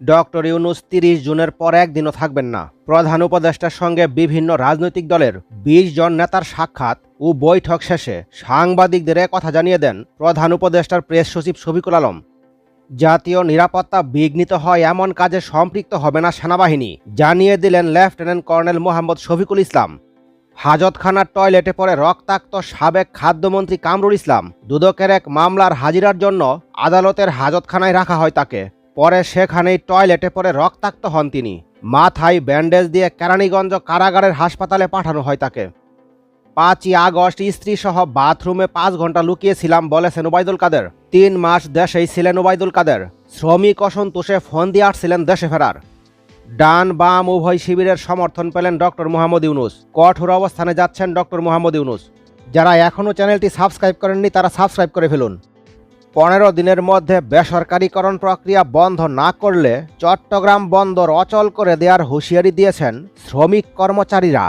Doctor Yunus তিরিশ জুনের পর একদিনও থাকবেন না। প্রধান উপদেষ্টার সঙ্গে বিভিন্ন রাজনৈতিক দলের বিশ জন নেতার সাক্ষাৎ ও বৈঠক শেষে সাংবাদিকদের কথা জানিয়ে দেন প্রধান উপদেষ্টার প্রেস সচিব শফিকুল আলম। জাতীয় নিরাপত্তা বিঘ্নিত হয় এমন কাজে সম্পৃক্ত হবে না সেনাবাহিনী, জানিয়ে দিলেন লেফটেন্যান্ট কর্নেল মোহাম্মদ শফিকুল ইসলাম। হাজতখানার টয়লেটে পড়ে রক্তাক্ত সাবেক খাদ্যমন্ত্রী কামরুল ইসলাম। দুদকের এক মামলার হাজিরার জন্য আদালতের হাজতখানায় রাখা হয় তাকে। পরে সেখানেই টয়লেটে পরে রক্তাক্ত হন তিনি। মাথায় ব্যান্ডেজ দিয়ে কেরানীগঞ্জ কারাগারের হাসপাতালে পাঠানো হয় তাকে। পাঁচই আগস্ট স্ত্রী সহ বাথরুমে পাঁচ ঘণ্টা লুকিয়েছিলাম, বলেছেন ওবায়দুল কাদের। তিন মাস দেশেই ছিলেন ওবায়দুল কাদের। শ্রমিক অসন্তোষে ফোন দিয়ে আসছিলেন দেশে ফেরার। ডান বাম উভয় শিবিরের সমর্থন পেলেন ডক্টর মোহাম্মদ ইউনুস। কঠোর অবস্থানে যাচ্ছেন ডক্টর মোহাম্মদ ইউনুস। যারা এখনও চ্যানেলটি সাবস্ক্রাইব করেননি, তারা সাবস্ক্রাইব করে ফেলুন। পনেরো দিনের মধ্যে বেসরকারীকরণ প্রক্রিয়া বন্ধ না করলে চট্টগ্রাম বন্দর অচল করে দেওয়ার হুঁশিয়ারি দিয়েছেন শ্রমিক কর্মচারীরা।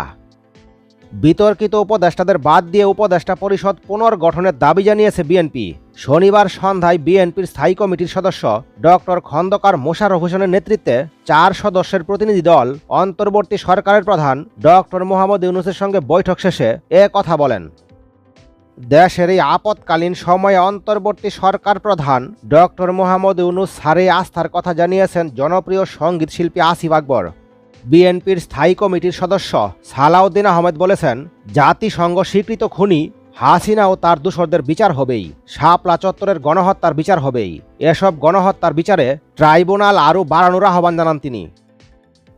বিতর্কিত উপদেষ্টাদের বাদ দিয়ে উপদেষ্টা পরিষদ পুনর্গঠনের দাবি জানিয়েছে বিএনপি। শনিবার সন্ধ্যায় বিএনপির স্থায়ী কমিটির সদস্য ডক্টর খন্দকার মোশাররফ হোসেনের নেতৃত্বে চার সদস্যের প্রতিনিধি দল, অন্তর্বর্তী সরকারের প্রধান ডক্টর মোহাম্মদ ইউনুসের সঙ্গে বৈঠক শেষে এ কথা বলেন। দেশের এই আপৎকালীন সময়ে অন্তর্বর্তী সরকার প্রধান ডক্টর মোহাম্মদ ইউনুস সারে আস্থার কথা জানিয়েছেন জনপ্রিয় সংগীত শিল্পী আসিফ আকবর। বিএনপির স্থায়ী কমিটির সদস্য সালাউদ্দিন আহমেদ বলেছেন, জাতিসংঘ স্বীকৃত খুনি হাসিনা ও তার দূষরদের বিচার হবেই, শাপলা চত্বরের গণহত্যার বিচার হবেই, এসব গণহত্যার বিচারে ট্রাইব্যুনাল আরও বাড়ানোর আহ্বান জানান তিনি।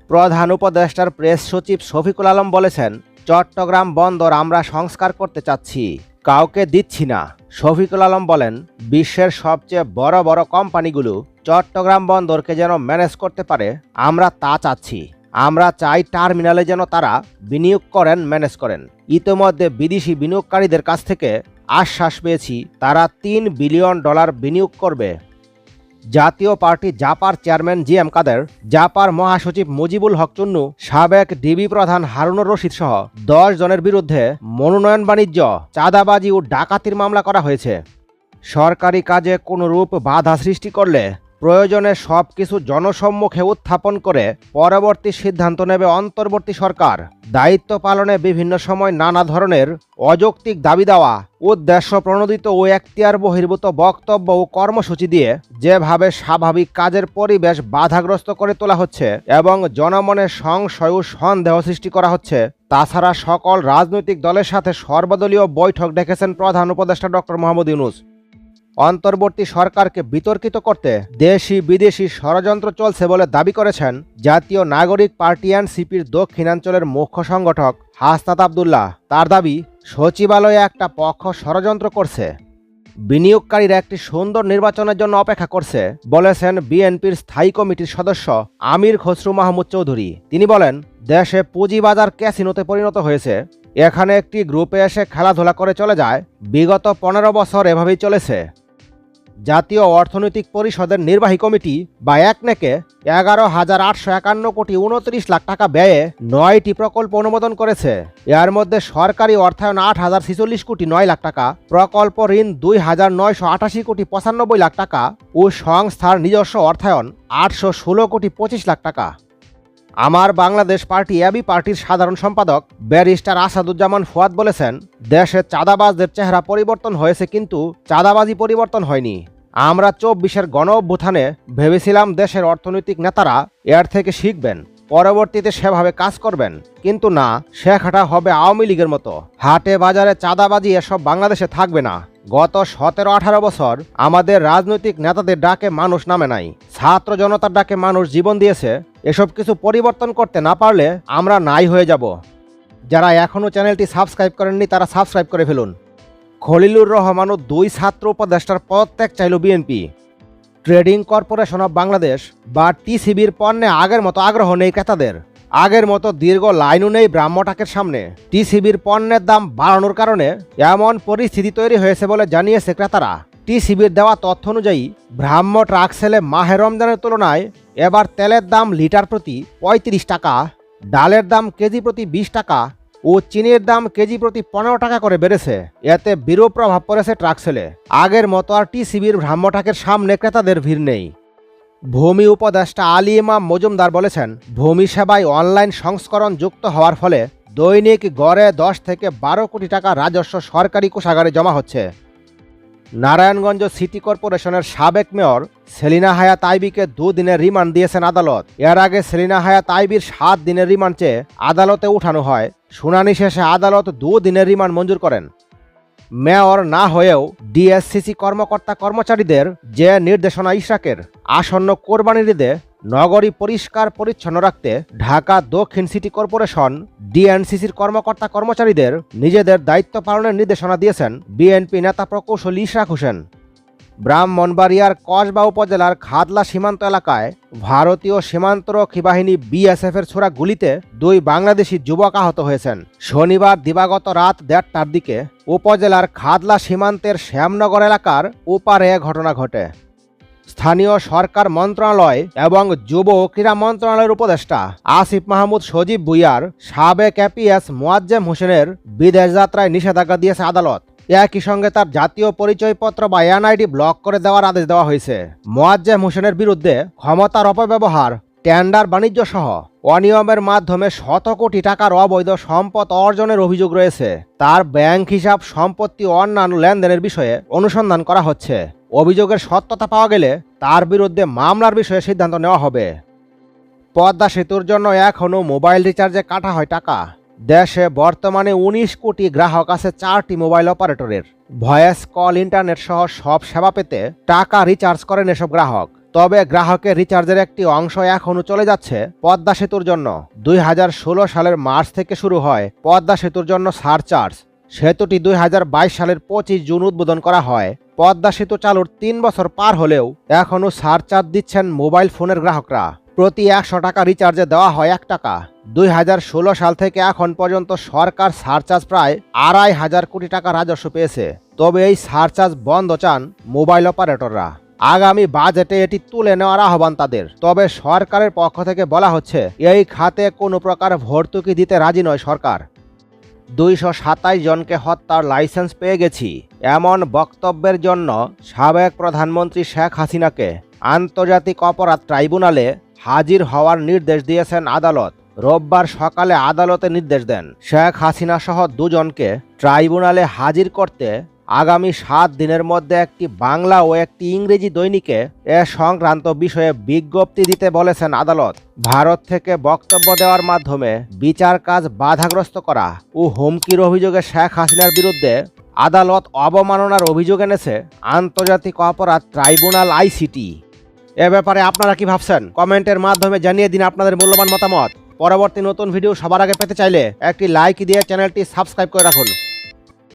প্রধান উপদেষ্টার প্রেস সচিব শফিকুল আলম বলেছেন, চট্টগ্রাম বন্দর আমরা সংস্কার করতে চাচ্ছি। কাউকে দিচ্ছি না। শফিকুল আলম বলেন, বিশ্বের সবচেয়ে বড় বড় কোম্পানিগুলো চট্টগ্রাম বন্দরকে যেন ম্যানেজ করতে পারে, আমরা তা চাচ্ছি। আমরা চাই টার্মিনালে যেন তারা বিনিয়োগ করেন, ম্যানেজ করেন। ইতোমধ্যে বিদেশি বিনিয়োগকারীদের কাছ থেকে আশ্বাস পেয়েছি, তারা তিন বিলিয়ন ডলার বিনিয়োগ করবে। জাতীয় পার্টি জাপার চেয়ারম্যান জি এম কাদের, জাপার মহাসচিব মুজিবুল হক চুন্নু, সাবেক ডিবি প্রধান হারুনুর রশিদ সহ দশ জনের বিরুদ্ধে মনোনয়ন বাণিজ্য, চাঁদাবাজি ও ডাকাতির মামলা করা হয়েছে। সরকারি কাজে কোনো রূপ বাধা সৃষ্টি করলে প্রয়োজনে সব কিছু জনসম্মুখে উত্থাপন করে পরবর্তী সিদ্ধান্ত নেবে অন্তর্বর্তী সরকার। দায়িত্ব পালনে বিভিন্ন সময় নানা ধরনের অযৌক্তিক দাবি দেওয়া, উদ্দেশ্য প্রণোদিত ও এখতিয়ার বহির্ভূত বক্তব্য ও কর্মসূচি দিয়ে যেভাবে স্বাভাবিক কাজের পরিবেশ বাধাগ্রস্ত করে তোলা হচ্ছে এবং জনমনে সংশয় ও সন্দেহ সৃষ্টি করা হচ্ছে, তাছাড়া সকল রাজনৈতিক দলের সাথে সর্বদলীয় বৈঠক ডেকেছেন প্রধান উপদেষ্টা ডক্টর মোহাম্মদ ইউনুস। অন্তর্বর্তী সরকারকে বিতর্কিত করতে দেশি বিদেশি ষড়যন্ত্র চলছে বলে দাবি করেছেন জাতীয় নাগরিক পার্টি অ্যান্ড সিপির দক্ষিণাঞ্চলের মুখ্য সংগঠক হাসনাত আবদুল্লাহ। তার দাবি, সচিবালয়ে একটা পক্ষ ষড়যন্ত্র করছে, বিনিয়োগকারীরা একটি সুন্দর নির্বাচনের জন্য অপেক্ষা করছে, বলেছেন বিএনপির স্থায়ী কমিটির সদস্য আমির খসরু মাহমুদ চৌধুরী। তিনি বলেন, দেশে পুঁজিবাজার ক্যাসিনোতে পরিণত হয়েছে, এখানে একটি গ্রুপে এসে খেলাধুলা করে চলে যায়, বিগত পনেরো বছর এভাবেই চলেছে। জাতীয় অর্থনৈতিক পরিষদের নির্বাহী কমিটি বা একনেকে এগারো হাজার আটশো একান্ন কোটি উনত্রিশ লাখ টাকা ব্যয়ে নয়টি প্রকল্প অনুমোদন করেছে। এর মধ্যে সরকারি অর্থায়ন আট হাজার ছিচল্লিশ কোটি নয় লাখ টাকা, প্রকল্প ঋণ দুই হাজার নয়শো আঠাশি কোটি পঁচানব্বই লাখ টাকা ও সংস্থার নিজস্ব অর্থায়ন আটশো ষোলো কোটি পঁচিশ লাখ টাকা। আমার বাংলাদেশ পার্টি এবি পার্টির সাধারণ সম্পাদক ব্যারিস্টার আসাদুজ্জামান ফুয়াদ বলেছেন, দেশে চাঁদাবাজদের চেহারা পরিবর্তন হয়েছে কিন্তু চাঁদাবাজি পরিবর্তন হয়নি। আমরা চব্বিশের গণ অভ্যুত্থানে ভেবেছিলাম দেশের অর্থনৈতিক নেতারা এর থেকে শিখবেন। পরবর্তীতে সেভাবে কাজ করবেন। কিন্তু না, শেখাটা হবে আওয়ামী লীগের মতো। হাটে বাজারে চাঁদাবাজি এসব বাংলাদেশে থাকবে না। গত সতেরো আঠারো বছর আমাদের রাজনৈতিক নেতাদের ডাকে মানুষ নামে নাই। ছাত্র জনতার ডাকে মানুষ জীবন দিয়েছে। এসব কিছু পরিবর্তন করতে না পারলে আমরা নাই হয়ে যাব। যারা এখনও চ্যানেলটি সাবস্ক্রাইব করেননি, তারা সাবস্ক্রাইব করে ফেলুন। খলিলুর রহমান ও দুই ছাত্র উপদেষ্টার পদত্যাগ চাইল BNP. Trading corporation of Bangladesh বা টিসিবির পণ্যে আগের মতো আগ্রহ নেই ক্রেতাদের। আগের মতো দীর্ঘ লাইনও নেই ব্রাহ্মটাকের সামনে। টিসিবির পণ্যের দাম বাড়ানোর কারণে এমন পরিস্থিতি তৈরি হয়েছে বলে জানিয়েছে ক্রেতারা। টিসিবির দেওয়া তথ্য অনুযায়ী, ব্রাহ্ম ট্রাক সেলে মাহে রমজানের তুলনায় এবার তেলের দাম লিটার প্রতি পঁয়ত্রিশ টাকা, ডালের দাম কেজি প্রতি বিশ টাকা ও চিনির দাম কেজি প্রতি পনেরো টাকা করে বেড়েছে। এতে বিরূপ প্রভাব পড়েছে ট্রাক সেলে। আগের মতো আর টিসিবির ভ্রাম্যটাকের সামনে ক্রেতাদের ভিড় নেই। ভূমি উপদেষ্টা আলী ইমাম মজুমদার বলেছেন, ভূমি সেবায় অনলাইন সংস্করণ যুক্ত হওয়ার ফলে দৈনিক গড়ে দশ থেকে বারো কোটি টাকা রাজস্ব সরকারি কোষাগারে জমা হচ্ছে। নারায়ণগঞ্জ সিটি কর্পোরেশনের সাবেক মেয়র সেলিনা হায়াত আইবিকে দুদিনের রিমান্ড দিয়েছেন আদালত। এর আগে সেলিনা হায়াত আইবির সাত দিনের রিমান্ড চেয়ে আদালতে উঠানো হয়। শুনানি শেষে আদালত দুদিনের রিমান্ড মঞ্জুর করেন। মেয়র না হয়েও ডিএসসিসি কর্মকর্তা কর্মচারীদের যে নির্দেশনা ইশরাকের আসন্ন কোরবানির ঈদে নগরী পরিষ্কার পরিচ্ছন্ন রাখতে ঢাকা দক্ষিণ সিটি কর্পোরেশন ডিএনসিসির কর্মকর্তা কর্মচারীদের নিজেদের দায়িত্ব পালনের নির্দেশনা দিয়েছেন বিএনপি নেতা প্রকৌশলী ইশরাক হোসেন। ব্রাহ্মণবাড়িয়ার কসবা উপজেলার খাদলা সীমান্ত এলাকায় ভারতীয় সীমান্তরক্ষী বাহিনী বিএসএফের ছোড়া গুলিতে দুই বাংলাদেশি যুবক আহত হয়েছেন। শনিবার দিবাগত রাত দেড়টার দিকে উপজেলার খাদলা সীমান্তের শ্যামনগর এলাকার ওপারে ঘটনা ঘটে। স্থানীয় সরকার মন্ত্রণালয় এবং যুব ক্রীড়া মন্ত্রণালয়ের উপদেষ্টা আসিফ মাহমুদ সজীব বুইয়ার সাবেক এপিএস মোয়াজ্জেম হোসেনের বিদেশ যাত্রায় নিষেধাজ্ঞা দিয়েছে আদালত। একই সঙ্গে তার জাতীয় পরিচয়পত্র বা এনআইডি ব্লক করে দেওয়ার আদেশ দেওয়া হয়েছে। মোয়াজ্জেম হোসেনের বিরুদ্ধে ক্ষমতার অপব্যবহার, টেন্ডার বাণিজ্য সহ অনিয়মের মাধ্যমে শত কোটি টাকার অবৈধ সম্পদ অর্জনের অভিযোগ রয়েছে। তার ব্যাংক হিসাব, সম্পত্তি অন্যান্য লেনদেনের বিষয়ে অনুসন্ধান করা হচ্ছে। অভিযোগের সত্যতা পাওয়া গেলে তার বিরুদ্ধে মামলার বিষয়ে সিদ্ধান্ত নেওয়া হবে। পদ্মা সেতুর জন্য এখনও মোবাইল রিচার্জে কাটা হয় টাকা। দেশে বর্তমানে উনিশ কোটি গ্রাহক আছে চারটি মোবাইল অপারেটরের। ভয়েস কল, ইন্টারনেট সহ সব সেবা পেতে টাকা রিচার্জ করেন এসব গ্রাহক। তবে গ্রাহকের রিচার্জের একটি অংশ এখনও চলে যাচ্ছে পদ্মা সেতুর জন্য। দুই হাজার ষোলো সালের মার্চ থেকে শুরু হয় পদ্মা সেতুর জন্য সারচার্জ সেতুটি দুই হাজার বাইশ সালের পঁচিশ জুন উদ্বোধন করা হয়। পদ্মা সেতু চালুর তিন বছর পার হলেও এখনও সারচার্জ দিচ্ছেন মোবাইল ফোনের গ্রাহকরা। প্রতি একশো টাকা রিচার্জে দেওয়া হয় এক টাকা। দুই হাজার ষোলো সাল থেকে এখন পর্যন্ত সরকার সারচার্জ প্রায় আড়াই হাজার কোটি টাকা রাজস্ব পেয়েছে। তবে এই সারচার্জ বন্ধ চান মোবাইল অপারেটররা। আগামী বাজেটে এটি তুলে নেওয়ার আহ্বান তাদের। তবে সরকারের পক্ষ থেকে বলা হচ্ছে, এই খাতে কোনো প্রকার ভর্তুকি দিতে রাজি নয় সরকার। দুইশো সাতাইশ জনকে হত্যার লাইসেন্স পেয়ে গেছি। এমন বক্তব্যের জন্য সাবেক প্রধানমন্ত্রী শেখ হাসিনাকে আন্তর্জাতিক অপরাধ ট্রাইব্যুনালে হাজির হওয়ার নির্দেশ দিয়েছেন আদালত। রোববার সকালে আদালতে নির্দেশ দেন। শেখ হাসিনা সহ দুজনকে ট্রাইব্যুনালে হাজির করতে আগামী সাত দিনের মধ্যে একটি বাংলা ও একটি ইংরেজি দৈনিকে এ সংক্রান্ত বিষয়ে বিজ্ঞপ্তি দিতে বলেছেন আদালত। ভারত থেকে বক্তব্য দেওয়ার মাধ্যমে বিচার কাজ বাধাগ্রস্ত করা ও হুমকির অভিযোগে শেখ হাসিনার বিরুদ্ধে আদালত অবমাননার অভিযোগ এনেছে আন্তর্জাতিক অপরাধ ট্রাইব্যুনাল আইসিটি। এ ব্যাপারে আপনারা কি ভাবছেন? কমেন্টের মাধ্যমে জানিয়ে দিন আপনাদের মূল্যবান মতামত। পরবর্তী নতুন ভিডিও সবার আগে পেতে চাইলে একটি লাইক দিয়ে চ্যানেলটি সাবস্ক্রাইব করে রাখুন।